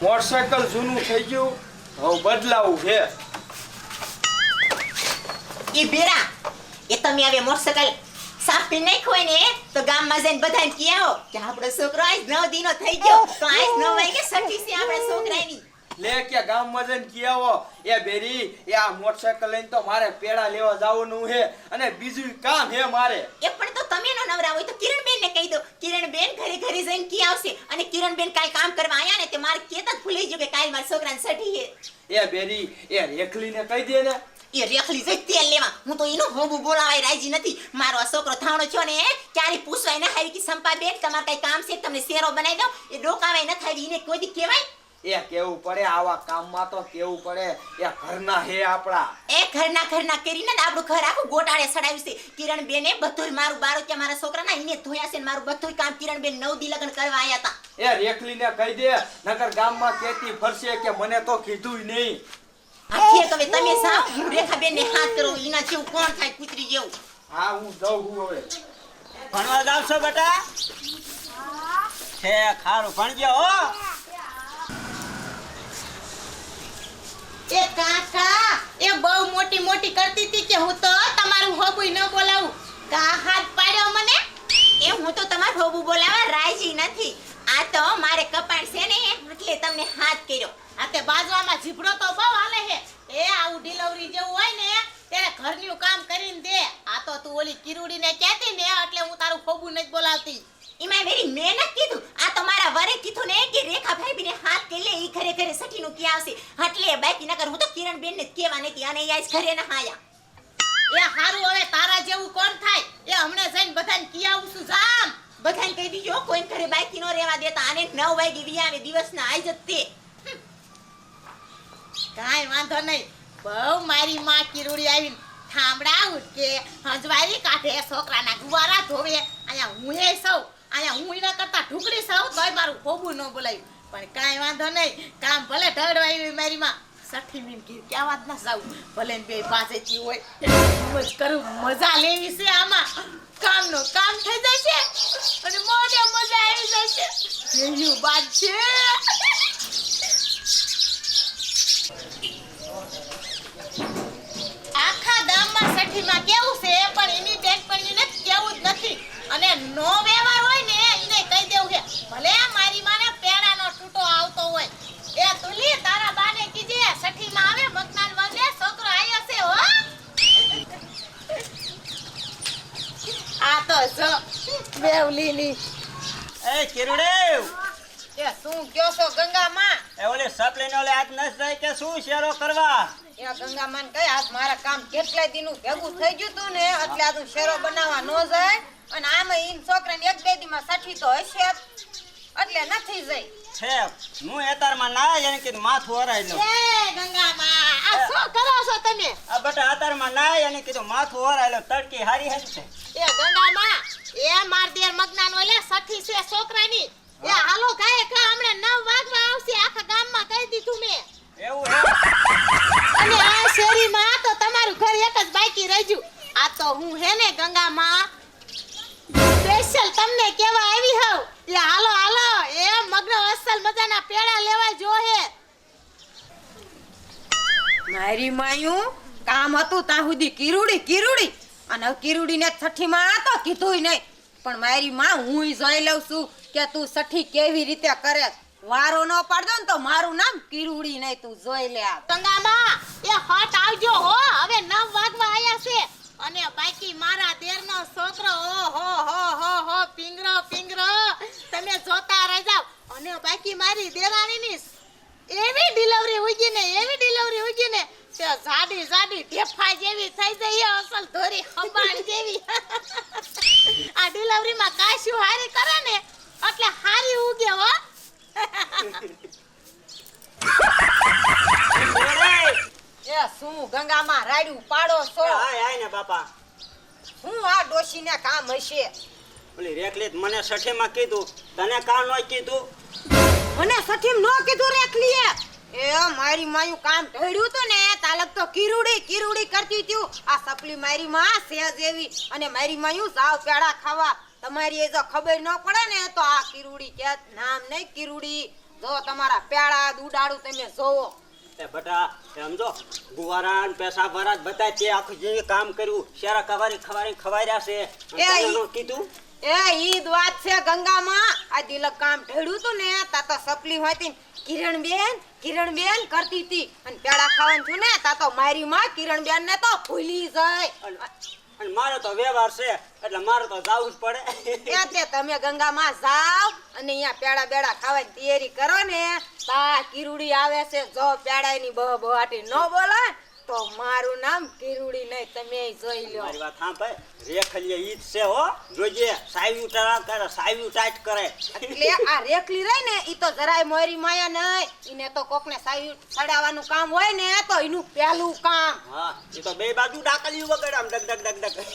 Motorcycle જૂનું થઈ ગયું, હવે બદલાવું છે. એ બેરા, એ તમે હવે મોટરસાયકલ સાપી હોય ને તો ગામમાં જઈને બધાને કહી આવો કે આપણો છોકરો આજ નવ દીનો થઈ ગયો. તો આજ નવ વાગે સઠી છે આપણે છોકરાની. લે કે ગામમાં જઈને કી આવો. એ બેરી એ આ મોટરસાયકલ લઈને તો મારે પેડા લેવા જવાનું છે અને બીજું કામ હે મારે. એ પણ તો તમે નો નવરા હોય તો કિરણબેન ને કહી દો. કિરણબેન ઘરે ઘરે જઈને કી આવશે અને કિરણબેન કાઈ કામ કરવા આયા ને તે મારે કેતા ભૂલી ગયું કે કાલ મારા છોકરાને સઠી હે. એ બેરી એ રેખલીને કહી દે ને. એ રેખલી જઈ તેલ લેવા. હું તો એનું હોબું બોલાવાય રાજી નથી. મારો આ છોકરો થાણો છો ને ક્યારે પૂછવાય ને હારી કે સંપા બેન તમારે કઈ કામ છે તમને શેરો બનાવી દો એ ડોકાવાય ન થાય એને કોઈ દી કહેવાય? એ કેવું પડે? આવા કામમાં તો કેવું પડે? એ ઘરના હે આપણા. એ ઘરના ઘરના કરીને જ આપણું ઘર આખું ગોટાળે સડાવ્યું છે. કિરણ બેને બધુંય મારું બારો કે મારા છોકરાના એને ધોયા છે ને મારું બધુંય કામ કિરણ બેન નવ દી લગ્ન કરવા આયા હતા એ રેખલીને કહી દે નકર ગામમાં કેતી ફરશે કે મને તો કીધું નહીં. આખી હવે તમે સાવ રેખાબેન ને હાથ કરો એના જેવું કોણ થાય કૂતરી જેવું? હા હું જઉં હું હવે. ભણવા જાવ છો બેટા? છે ખારું ભણજો હો. એ કાકા, એ બહુ મોટી મોટી કરતી હતી કે હું તો તમારું હોબુય ન બોલાવું. કા હાથ પાડ્યો મને? એ હું તો તમારું હોબુ બોલાવા રાજી નથી. આ તો મારે કપાળ છે ને, એટલે તમને હાથ કર્યો. આ તે બાજવામાં જીભડો તો બહુ હાલે હે એ આવું ડિલિવરી જેવું હોય ને, ત્યારે ઘરનું કામ કરીને દે. આ તો તું ઓલી કિરુડીને કહેતી ને, એટલે હું તારું ખોબું નથી બોલાવતી. એમાં વેરી મેં નથી કીધું. આ તો મારા વરે કીધું ને કે રેખા ભાઈ હાથ કે લે ઈ ઘરે ઘરે સઠીનું કે આવશે? એટલે બાકી નકર હું તો કિરણ બેન ને કહેવા નથી અને ઈ આજ ઘરે ના હાયા એ હારું હવે તારા જેવું કોણ થાય? એ હમણે જઈને બધાને કી આવું છું જામ. બધાને કહી દીજો કોઈ ઘરે બાકી નો રહેવા દેતા આને 9 વાગે વિયાવે દિવસના આજ જ તે. કાંઈ વાંધો નહીં. બહુ મારી માં કિરુડી આવીને થાંભડા ઉઠકે હજવારી કાઢે છોકરાના ગુવારા ધોવે. અહીંયા હું એ સૌ અહીંયા હું એના કરતા ઢુકડી સાવ તોય મારું ખોબું ન બોલાયું. પણ કાંઈ વાંધો નહીં, કામ ભલે ઢળવા એવી મારીમાં. સઠી મીન કી ક્યાં વાત ના સાવ? ભલે બે બાજેથી હોય મોજ કરું. મજા લેવી છે આમાં. કામનો કામ થઈ જશે અને મોઢે મજા આવી જશે. એવું વાત છે? આખા ગામમાં સઠીમાં કેવું છે? પણ એની બેનપણીને કેવું જ નથી અને નો વ્યવહાર હોય ને એને કહી દેવું છે ભલે મારી માને પેડાનો ટૂટો આવતો હોય એ તુલી તારા બાને કીજે સઠીમાં આવે મગનાન વગલે છોકરો આયો છે હો આ તો જો એ કિરુડે એ શું કયો છો ગંગામાં? એ ઓલી સપલીને ઓલે હાથ નસ જાય કે શું શેરો કરવા? એ ગંગામાન કઈ આજ મારા કામ કેટલાય દીનું ભેગું થઈ ગયું તું ને એટલે આ તું શેરો બનાવવા ન જાય. અને આમાં ઈન છોકરાને એક બે દીમાં સાઠી તો હશે એટલે નથી જઈ. છે હું એતારમાં ના એને કીધું માથું હરાઈ લઉં એ ગંગામાં. આ શું કરો છો તમે? આ બટા અતારમાં ના એને કીધું માથું હરાઈ લઉં તડકી હારી હશે. છે એ ગંગામાં? એ માર દેર મગનાન ઓલે સઠી છે છોકરાની. એ હાલો ગાય કા હમણે 9 વાગવા આવશે આખા ગામમાં કહી દીધું મે. એવું હે અને આ શેરીમાં તો તમારું ઘર એક જ બાકી રહી આ તો હું હે ને ગંગામાં સ્પેશિયલ તમને કેવા આવી હવ એ હાલો હાલો એ મગ્ન અસલ મજાના પેડા લેવા જો હે મારી માયું કામ હતું ત્યાં સુધી કિરુડી કિરુડી. અને કિરુડીને છઠ્ઠીમાં તો કીધુંય નહીં. પણ મારી માં હું જોઈ લઉં છું કે તું છઠ્ઠી કેવી રીતે કરે. વારો ન પાડજો ને તો મારું નામ કિરુડી નહીં તું જોઈ લે ગંગામાં એ હટ આવજો હો. હવે નવ વાગવા આયા છે. અને બાકી મારા દેરનો છોકરો ઓ હો હો હો હો પિંગરો પિંગરો. તમે જોતા રહી જાવ અને બાકી મારી દેરાણીની એવી ડિલિવરી ઉગી ને એવી ડિલિવરી ઉગી ને જાડી જાડી ઢેફા જેવી થઈ હે, અસલ ધોરી ખંભાળ જેવી આ ડિલિવરીમાં કાશ્યું હારી કરે ને એટલે હારી ઉગે હો કિરુડે એ શું ગંગામાં રાડ્યું પાડો છો હાય હાય ને બાપા શું આ ડોશીને કામ હશે ઓલી રેખલીત મને સઠીમાં કીધું. તને કા ન કીધું? મને સઠીમ ન કીધું રેખલીએ. એ મારી માયું કામ ઢળ્યું તો ને તાલક તો કિરુડી કિરુડી કરતી ત્યું આ સપલી મારી માં સેજ એવી અને મારી માયું સાવ પેડા ખાવા. તમારી એ જો ખબર ન પડે ને તો આ કિરુડી કે નામ નહીં કિરુડી. જો તમારા પેડા દુડાડું તમે જોવો. એ બટા સમજો જો ગુવારા ને પેશાબ બધા તે આખું જે કામ કર્યું શેરા ખવારી ખવારી ખવાર્યા છે. તને કીધું? એ ઈદ વાત છે ગંગામાં. આ દિલક કામ ઢળ્યું તું ને તા તો સપલી હોતી કિરણ બેન કરતી હતી અને પેડા ખાવાનું છું ને તા તો મારી માં કિરણબેન ને તો ભૂલી જાય. અને મારે તો વ્યવહાર છે એટલે મારે તો જવું જ પડે. તે તમે ગંગામાં જાવ અને અહીંયા પેડા બેડા ખાવાની તૈયારી કરો ને તા કિરુડી આવે છે જો પેડાની બહ બહાટી ન બોલે તો મારું નામ કિરુડી નહીં તમે જોઈ લો. મારી વાત સાંભળ રેખલીએ ઈ જ છે હો જોજે સાવ્યું ટરા કરે સાવ્યું ટાઈટ કરે. એટલે આ રેખલી રહી ને ઈ તો જરાય મોરી માયા નહીં. ઈને તો કોકને સાવી ચડાવવાનું કામ હોય ને તો એનું પહેલું કામ. હા ઈ તો બે બાજુ ડાકલી વગાડે આમ ડગ ડગ ડગ ડગ.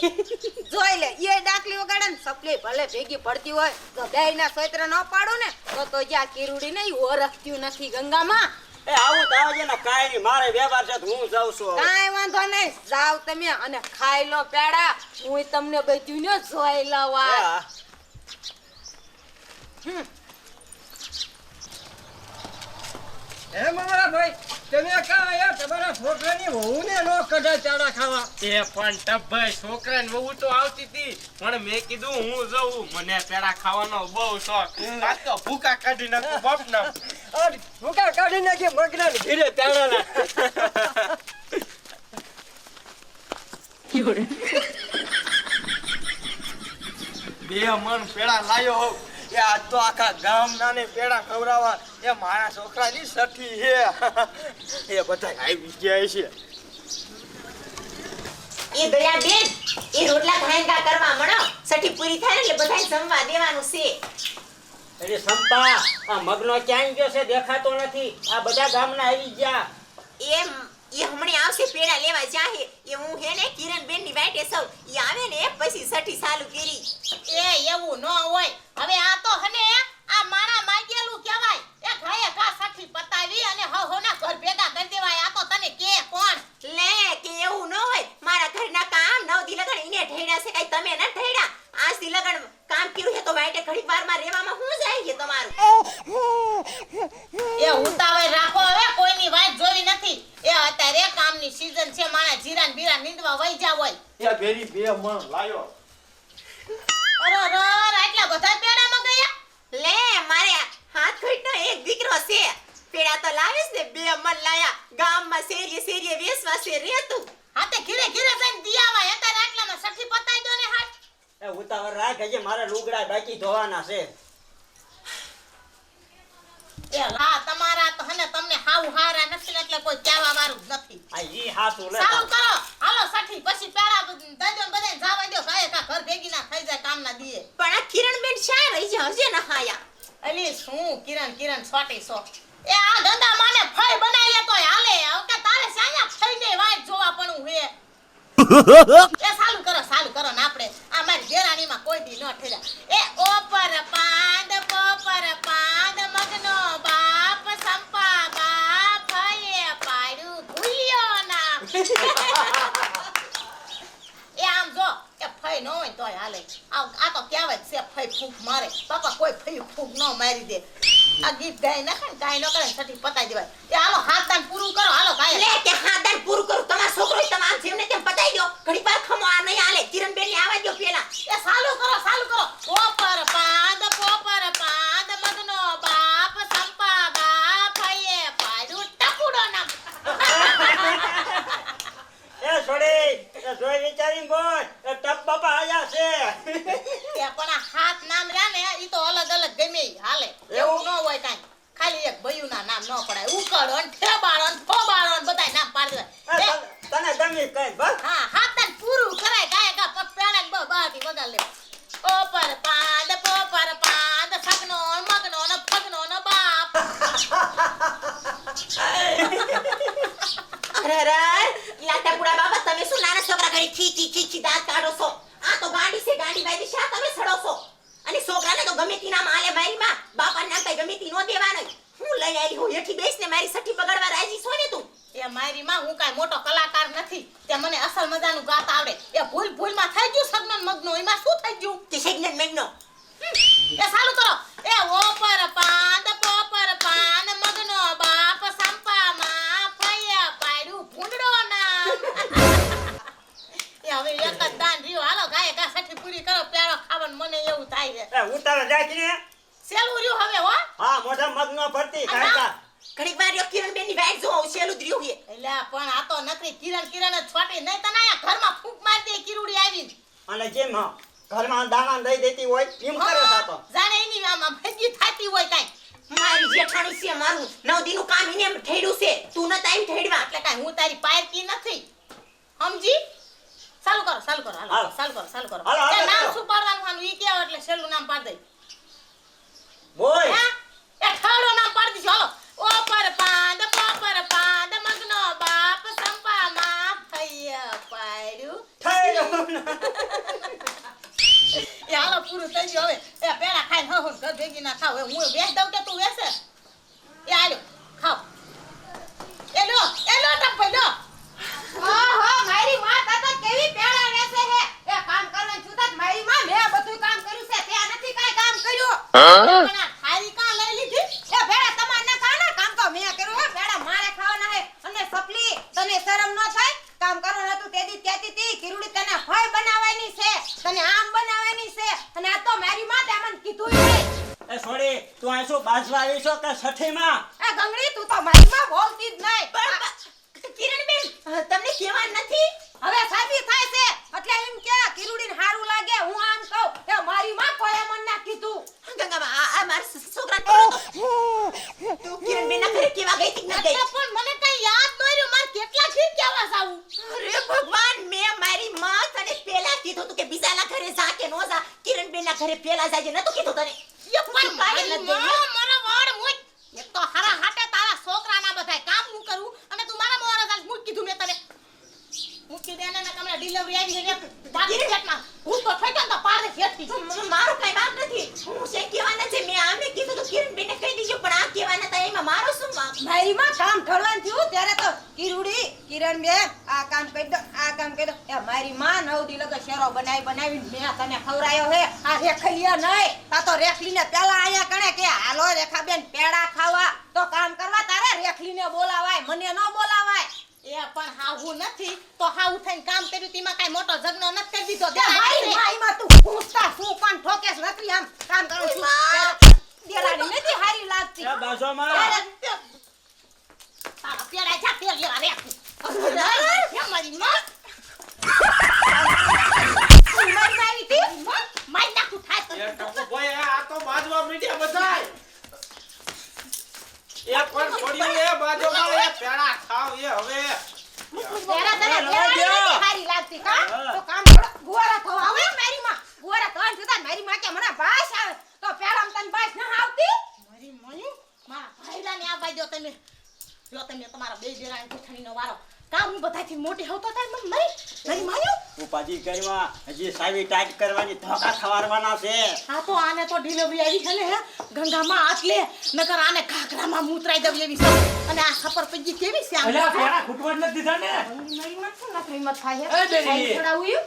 જોઈ લે એ ડાકલી વગાડે ને સપલી ભલે ભેગી પડતી હોય તો બે ના સોયત્ર ન પાડું ને તો તો જ્યાં કિરુડી નહીં ઓરખતું નથી ગંગામાં. એ આવું તો આવજે ને કાંઈ નહીં મારે વ્યવહાર છે હું જાઉં છું હવે. વાંધો નહીં જાવ તમે અને ખાઈ લો પેડા. હું તમને બધું ને જોઈ લવા હા. હે મારા ભાઈ તમે કાં આયા? તમારા છોકરાની વહુને નો કઢા ચાડા ખાવા. એ પણ ટભાઈ છોકરા ને વહુ તો આવતી હતી પણ મેં કીધું હું જઉં. મને પેડા ખાવાનો બહુ શોખ. તો ભૂકા કાઢી નાખું બાપ ના અરે કાઢી નાખી? મગના ઘીરે તાળાના બે મણ પેડા લાયો હોઉં. એ આજ તો આખા ગામ નાને પેડા ખવડાવવા. એ મારા છોકરાની સઠી હે એ બધા આવી ગયા છે. એ દયા બેન એ રોટલા કરવા મળો સઠી પૂરી થાય ને એટલે બધાય જમવા દેવાનું છે. અરે સંપા આ મગનો ક્યાં ગયો છે દેખાતો નથી. આ બધા ગામના આવી ગયા. એમ એ હમણે આવશે પેડા લેવા જાહે. એ હું હે ને કિરણ બેનની વાટે સૌ. એ આવે ને પછી સઠી ચાલુ કરી. એ એવું ન હોય. હવે આ તો હને આ મારા માગેલું કહેવાય. એ ઘાયે ઘા સઠી પતાવી અને હો હો ના ઘર ભેગા કરી દેવાય. આ તો તને કે કોણ? લે કે એવું ન હોય. મારા ઘરના કામ નવ દી લગણ ઈને ઢેડા છે કઈ તમે ન ઢેડા. આજ સિલગણ કામ કર્યું છે તો વાટે ઘડી વારમાં રહેવામાં હું જાય છે તમારું? એ ઉતાવળ રાખો હવે કોઈની વાત જોવી નથી. એ અત્યારે કામની સીઝન છે માણા જીરાન બીરા નીંદવા વઈ જા હોય. એ ભેરી બે મણ લાયો. અરે અરે આટલા બધા પેડામાં ગયા? લે મારે હાથ ઘડીનો એક દીકરો છે. પેડા તો લાવીશ ને બે મન લાયા. ગામમાં શેરીએ શેરીએ વેસવા છે રેતું. હાથે ઘીરે ઘીરે જઈને દિયાવા અત્યારે આટલામાં સખી પતાઈ દો એ ઉતાવળ રાખ હજી મારા લુગડા બાકી ધોવાના છે. એ લા તમારા તો હને તમને હાવ હારા નથી એટલે કોઈ કહેવા વાળું જ નથી. આ ઈ હાસુ લે સારું કરો. હાલો સઠી પછી પેડા દઈ દો જાવા દો કાંઈ કા ઘર ભેગી ના થઈ જાય કામ ના દીએ. પણ આ કિરણબેન શા રહી છે? હજે ન હાયા. અલી શું? કિરણ કિરણ છોટી સો. એ આ ધંધા માને ફળ બનાવી લેતો હાલે હવે કે તારે સાયા ફઈ વાય જોવા પણ હે. એ સાલું કરો સાલું કરો ને આપણે. મગનો બાપ સંપા પાડ્યું ભૂલ્યો ના. એ આમ જો એ ફઈ ન હોય તોય હાલે. આ તો કહેવાય છે, ફઈ ફૂંક મારે. બાપા, કોઈ ફઈ ફૂંક ન મારી દે. આ ગીત ગાય નાખે ને ન કરે ને પતાઈ દેવાય. એ હાલો હાથ દાન પૂરું કરો હાલો લે કાંઈ કે હાદાન પૂરું કરું. તમારો છોકરો તમામ જેમને તેમ પતાઈ દો ઘડી વાર ખમો આ નહીં હાલે. કિરણબેન ને આવા દો પેલા. એ સાલું કરો સાલું કરો. પોપર પાંદ પોપર પાંદ મગનો બાપ સંપા બાપ એ પાડું ટપુડો નામ. એ છોડી એ જોઈ વિચારી બોલ. એ ટપ બાપા આયા છે તે પણ આ હાથ નામ રહ્યા ને ઈ તો અલગ અલગ ગમે ઈ હાલે એવું ન હોય કાંઈ ખાલી એક ભયું નામ ન પડાય ઉકળો ને ઠેબાળો ને ફોબાળો ને બધાય નામ પાડી એ દેવાય એ, તને- તને ગમી કઈ બસ હા હાથ ને પૂરું કરાય કાંઈ કા પગ પેડા ને બહારથી વગાડ લે ઓપર પાંદ પોપર પાંદ સગનો ને મગનો ને ફગનો ને બાપ અરે અરે લાટા પુડા બાબા તમે શું નાના છોકરા ઘડી ખીચી ખીચી દાંત કાઢો છો આ તો ગાડી છે ગાડી વાળી શા તમે સડો છો અને છોકરાને તો ગમે તી નામ આલે મારી માં બાપા નામ કઈ ગમે તી નો દેવાનો હું લઈ આવી હું હેઠી બેસીને મારી સઠી બગાડવા રાજી છો ને તું? એ મારી માં હું કાંઈ મોટો કલાકાર નથી. તે મને અસલ મજાનું ગાતા આવડે. એ ભૂલ ભૂલમાં થઈ ગયું સગ્નન ને એમાં શું થઈ ગયું? તે સગ્નન મેગનો. એ સાલું કરો. એ ઓ પર પોપર આવન મને એવું થાય છે. ઉતારો જાય ને? સેલું રહ્યું હવે હો? હા મોઢા મગ ન ફરતી કાકા ઘણી વાર યો કિરણ બેનની વાઈટ જોઉં સેલું જ રહ્યું છે. પણ આ તો નકરી કિરણ કિરણ જ છોટી નહીં તને આ ઘરમાં ફૂંક માર કિરુડી આવી અને જેમ ઘરમાં દાણા દઈ દેતી હોય એમ કરે સાતો. જાણે એની આમાં ભેગી થાતી હોય કાઈ. મારી જેઠાણી છે મારું નવ દીનું કામ એને ઠેડ્યું છે. તું ન તાઈ ઠેડવા એટલે કાઈ હું તારી પાયરકી નથી. સમજી? ચાલુ કરો ચાલુ કરો હાલો. ચાલુ કરો ચાલુ કરો. હાલો, નામ શું પાડવાનું આનું ઈ કેવો એટલે છેલ્લું નામ પાડ દઈ. બોય એ ઠાડો નામ પાડ દીધું હાલો. ઓ પર પાંદ પર પાંદ મગનો બાપ સંપામાં થયા પાડ્યું. થઈ એ હાલો પૂરું થઈ ગયું હવે. એ પેલા ખાઈ હો હો ઘર ભેગી ના ખાવ હું વેચ દઉં કે તું વેચે એ આલ્યો ખાવ એ લો એ લો ટપ્પો લો ઓહો મારી માં તાતા કેવી પેડા વેચે હે એ કામ કરવાનું છુતા જ મારી માં મેં બધું કામ કર્યું છે તે નથી કાંઈ કામ કર્યું પણ આ થાળી કાં લઈ લીધી એ ભેડા તમારે ના ખાવાના કામ તો મેં કર્યું હે ભેડા મારે ખાવાના હે અને સપલી તને શરમ ન થાય? કામ કરો ને તું તેદી તેતી તી કિરુડી તને ભય બનાવવાની છે તને આમ બનાવવાની છે અને આ તો મારી માં તે મને કીધું એ સોડી તું અહીં શું બાજવા આવી છો કે છઠ્ઠીમાં? એ ગંગડી તું તો મારી માં બોલતી જ નહીં. કિરણ બેન તમને કેવા નથી? હવે સાબી થાય છે. એટલે એમ કે કિરુડીને હારું લાગે હું આમ કહું એ મારી માં કોઈ મન ના કીધું. ગંગામાં આ આ મારા છોકરા તું. કિરણબેનના ઘરે કેવા ગઈ તી ના ગઈ. પણ મને ન મારે કેવા સાવું અરે ભગવાન મેં મારી માં તને પેલા કીધું તું કે બીજાના ઘરે જા કે નો જા. કિરણબેનના ઘરે પેલા જાજે નતું કીધું તને? પણ મારી માં નથી. મને વાળ મુઈ એક તો હારા હાટે તારા છોકરાના બધાય કામ હું કરું અને તું મારા મોરા જાલ મુઈ કીધું મેં તને મૂકી દે ને કમરા ડિલિવરી આવી છે ને બાકી ફેટમાં હું તો ફેટન તો પાડે ફેટતી મ- મારો કઈ વાંક નથી હું છે કહેવાના છે મેં આમને કીધું તો કિરણબેનને કહી દીજો પણ આ કહેવાના હતા એમાં મારો શું વાંક મારી માં કામ કરવાનું થયું ત્યારે તો કિરણ બેન આ કામ કરી દો આ કામ કરી દો. એ મારી માં નવ દી લગા શેરો બનાવી બનાવી મેં તને ખવરાયો હે. આ રેખલીએ નહીં આ તો રેખલીને પેલા આયા કણે કે હાલો રેખા બેન પેડા ખાવા. તો કામ કરવા તારે રેખલીને બોલાવાય મને ન બોલાવાય. એ પણ હાવું નથી. તો હાવું થઈને કામ કર્યું તેમાં કાંઈ મોટો ઝગડો નથી કરી દીધો. તે મારી માઈમાં તું પૂછતા શું પણ ઠોકેસ નથી આમ કામ કરું છું. દેરાડી નથી હારી લાગતી. એ બાજુમાં પેડા જા તેલ લેવા રે એ આ પેડા થોડો થવા આવે મારી માં ગુવારા થવા જતા મારી માં કે મને આવે તો પેરામ તને બાસ ના આવતી મારી મયું મારા ભાઈલાને આ બાઈ દો તમે જો તમે તમારા બે દેરાણી જેઠાણીનો વારો કામ હું બધાથી મોટી હોતો થાય મને મરી મરી માયું ઉપાધિ કરવા હજી સાવી ટાઈટ કરવાની ધોકા ખવારવાના છે. હા તો આને તો ડિલિવરી આવી છે ને હે? ગંગામાં આટલે લે નકર આને ઘાઘરામાં મૂતરાઈ દઉં એવી છે. અને આ ખપર પજી કેવી છે અલ્યા પેડા ખૂટવા નથી દીધા ને? મારી માં શું નકરી મત થાય હે?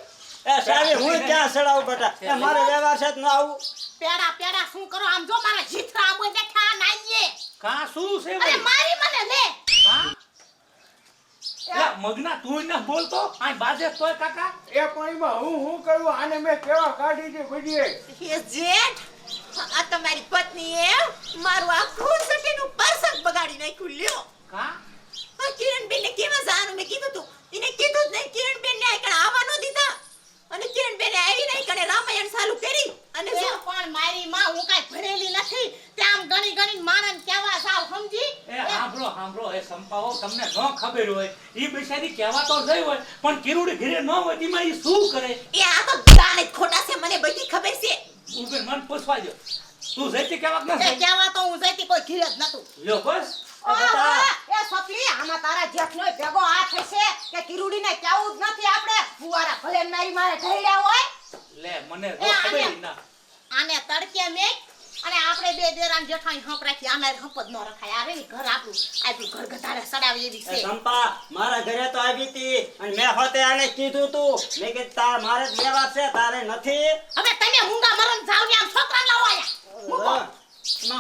એ સાવી હું ક્યાં સડાવું બેટા? મારે વ્યવહાર છે ન આવું. પેડા પેડા શું કરો? આમ જો મારા જીથરા આમ દેખા નાઈએ. કા શું છે અરે મારી મને લે. હા મગના તું ન બોલતો આ બાજે તોય કાકા. એ પણ હું હું કરું? આને મેં કેવા કાઢી હતી બધી હે જેઠ આ તમારી પત્નીએ મારું આખું સટીનું પરસક બગાડી નાખ્યું લ્યો. કા? આ કિરણબેનને કેવા જાનું મેં કીધું તું. એને કીધું જ નહીં કિરણબેનને આ કણે આવવા ન દીધા. અને કિરણબેને આવી નહીં કણે રામાયણ ચાલુ કરી. અને જો પણ મારી માં હું કાંઈ ભરેલી નથી. તે આમ ગણી ગણી માણસ કેવા સાવ સમજી? એ સાંભળો સાંભળો એ સંપાઓ તમને ન ખબર હોય. ઈ કહેવા તો જઈ હોય પણ કિરુડી ઘરે ન હોય તેમાં એ શું કરે? એ આ તો દાને ખોટા છે મને બધી ખબર છે. ઉભે મન પૂછવા જો તું જઈતી કહેવા ન કહેવા તો હું જઈતી કોઈ ઘરે જ નતું લ્યો બસ. એ સપલી આમાં તારા જેઠનો ભેગો આ હશે કે કિરુડીને કેવું જ નથી આપણે? ફુવારા ભલે મારી મારે ઢળ્યા હોય. લે મને ખબર ના. આને તડકે મેં અને આપણે બે દેરાન જેઠાણી હંપ રાખી આને હંપ જ ન રખાય. આવે ને ઘર આપણું. આપણું ઘર ગધારે સડાવી એવી છે. સંપા મારા ઘરે તો આવી હતી અને મેં હોતે આને કીધું તું. મેં કે તાર મારે જ છે તારે નથી. હવે તમે હુંગા મરણ જાવ ને આમ છોકરા લાવો આયા મૂકો.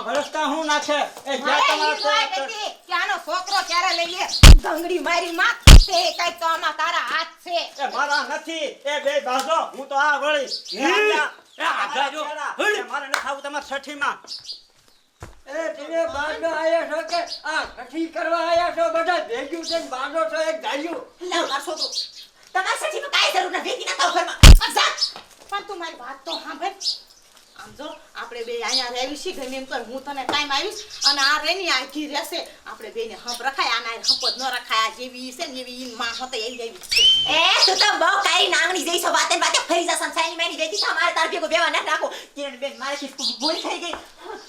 ભરસતા હું નાખે? એ જા તમારા કે આનો છોકરો ક્યારે લઈએ ધંગડી મારી માં તે કઈ તો આમાં તારા હાથ છે. એ મારા નથી. એ બે બાજો હું તો આ વળી. એ, આગા જો. એ મારે તમારા તમે આયા છો કે? આ કઠી કરવા આયા છો? બધા ભેગ્યું છે બારનો છો એક મારો છોકરો. તમારા સઠીમાં કાંઈ જરૂર નથી. ભેગી ના થાવ ઘરમાં પણ તું મારી વાત તો સાંભળ. આમ જો આપણે બે અહીંયા રહેવી છીએ ગમે એમ કર હું તને ટાઈમ આવીશ અને આ રેની આ ઘી રહેશે. આપણે બેને હપ રખાય આના હપ જ ન રખાય આ જેવી છે ને એવી ઈ માં હોતે એવી જેવી છે. એ તું તો બહુ કાઈ નાંગણી જઈશો વાતે વાતે ફરી જશો સાઈની મેની જઈતી તમારે તાર ભેગો બેવા ના રાખો. કિરણ બેન મારે ભૂલ થઈ ગઈ.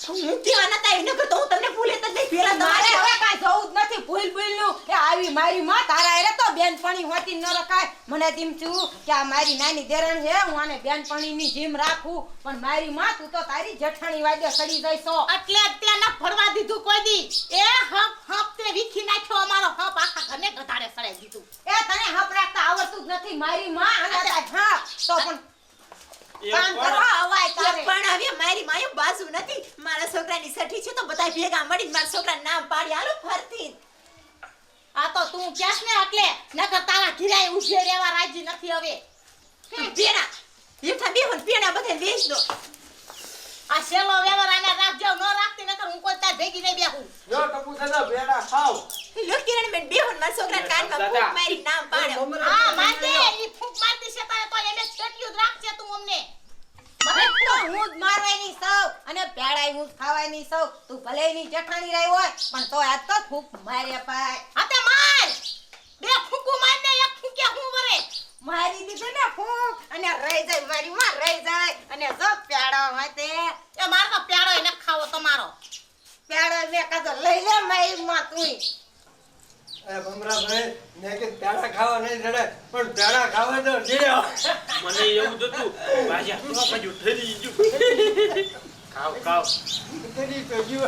હું કેવા આવી નકર તો હું તમને ભૂલે તો નહીં પેલા મારે હવે કાંઈ જવું જ નથી ભૂલ ભૂલનું. એ આવી મારી માં તારા એરે તો બેનપણી હોતી ન રખાય. મને તેમ છું કે આ મારી નાની દેરણ છે હું આને બેનપણીની જેમ રાખું પણ મારી માં તું તો તારી જઠણી વાગે સડી જઈશો. એટલે ત્યાં ના ફરવા દીધું કોઈ દી. એ હપ હપ તે વીખી નાખ્યો અમારો હપ. આખા ઘરને ગધાડે સડાઈ દીધું. એ તને હપ રાખતા આવડતું જ નથી મારી માં અને તાર હા તો પણ પણ હવે મારી માયું બાજુ નથી. મારા છોકરાની સઠી છે તો બધા ભેગા મળીને મારા છોકરાનું નામ પાડી હાલો ફરતી. આ તો તું ક્યાસ ને એટલે નકર તારા ઘીરાય ઉભે રહેવા રાજી નથી હવે. દો. આ સેલો વ્યવહાર આને રાખજો ન રાખતી નકર હું કોઈ તાર ભેગી નહીં બેહું. જો ટપુ દાદા બેડા ખાવ લો કિરણ બેન બેહો ને મારા કાનમાં ફૂંક મારી નામ પાડો. હા મારજે ઈ ફૂંક મારતી છે તારે તો એને છેટલ્યું જ રાખજે તું અમને. મને તો હું જ મારવાની સૌ અને પેડાઈ હું જ ખાવાની સૌ. તું ભલે ની જેઠાણી રહી હોય પણ તો આ તો ફૂક મારે પાય. માર. બે ફૂંકુ મારને એક મારી દીધું ને ફૂંક અને રહી જાય મારી માં રહી જાય. અને જો પ્યાડો હોય તે. એ માર તો પ્યાડો એને ખાવો તમારો. પ્યાડો મેં કાતો લઈ લે મારી માં તું. એ ભમરાભાઈ મેં ખાવા નહીં જડે પણ પેડા ખાવા તો મને એવું જ હતું ભાજા તો બાજુ ઠરી ગયું. ખાવ ખાવ. તો જીવો